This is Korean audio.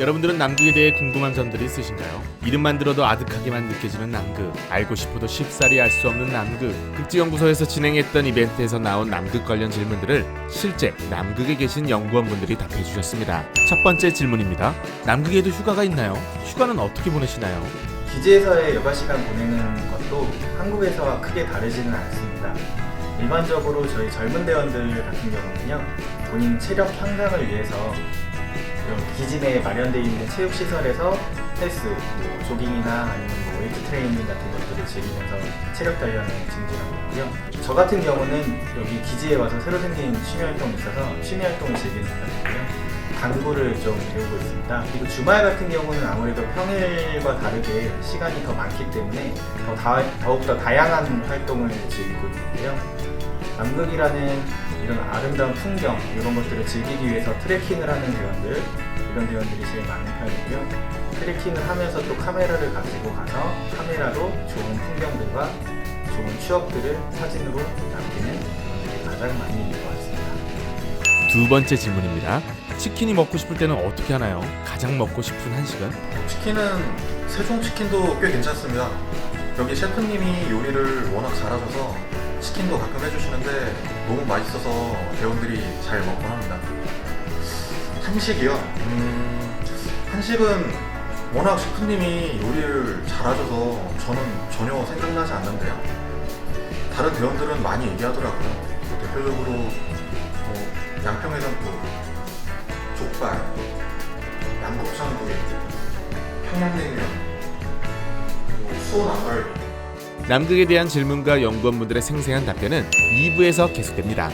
여러분들은 남극에 대해 궁금한 점들이 있으신가요? 이름만 들어도 아득하게만 느껴지는 남극, 알고 싶어도 쉽사리 알 수 없는 남극. 극지연구소에서 진행했던 이벤트에서 나온 남극 관련 질문들을 실제 남극에 계신 연구원분들이 답해 주셨습니다. 첫 번째 질문입니다. 남극에도 휴가가 있나요? 휴가는 어떻게 보내시나요? 기지에서의 여가 시간 보내는 것도 한국에서와 크게 다르지는 않습니다. 일반적으로 저희 젊은 대원들 같은 경우는요, 본인 체력 향상을 위해서 이런 기지 내에 마련되어 있는 체육시설에서 헬스, 뭐 조깅이나 아니면 뭐 웨이트 트레이닝 같은 것들을 즐기면서 체력 단련을 증진하고 있고요. 저 같은 경우는 여기 기지에 와서 새로 생긴 취미 활동이 있어서 취미 활동을 즐기는 편이고요. 당구를 좀 배우고 있습니다. 그리고 주말 같은 경우는 아무래도 평일과 다르게 시간이 더 많기 때문에 더 다, 더욱더 다양한 활동을 즐기고 있는데요. 남극이라는 이런 아름다운 풍경 이런 것들을 즐기기 위해서 트레킹을 하는 대원들 이런 대원들이 제일 많은 편이고요. 트레킹을 하면서 또 카메라를 가지고 가서 카메라로 좋은 풍경들과 좋은 추억들을 사진으로 남기는 대원들이 가장 많이 있는 것 같습니다. 두 번째 질문입니다. 치킨이 먹고 싶을 때는 어떻게 하나요? 가장 먹고 싶은 한식은? 치킨은 세종 치킨도 꽤 괜찮습니다. 여기 셰프님이 요리를 워낙 잘하셔서 치킨도 가끔 해주시는데 너무 맛있어서 배원들이 잘 먹곤 합니다. 한식이요? 음, 한식은 워낙 셰프님이 요리를 잘하셔서 저는 전혀 생각나지 않는데요. 다른 대원들은 많이 얘기하더라고요. 대표적으로 뭐 양평해장국, 족발, 양곱창구이, 평양냉면, 그리고 수원 안갈비 남극에 대한 질문과 연구원분들의 생생한 답변은 2부에서 계속됩니다.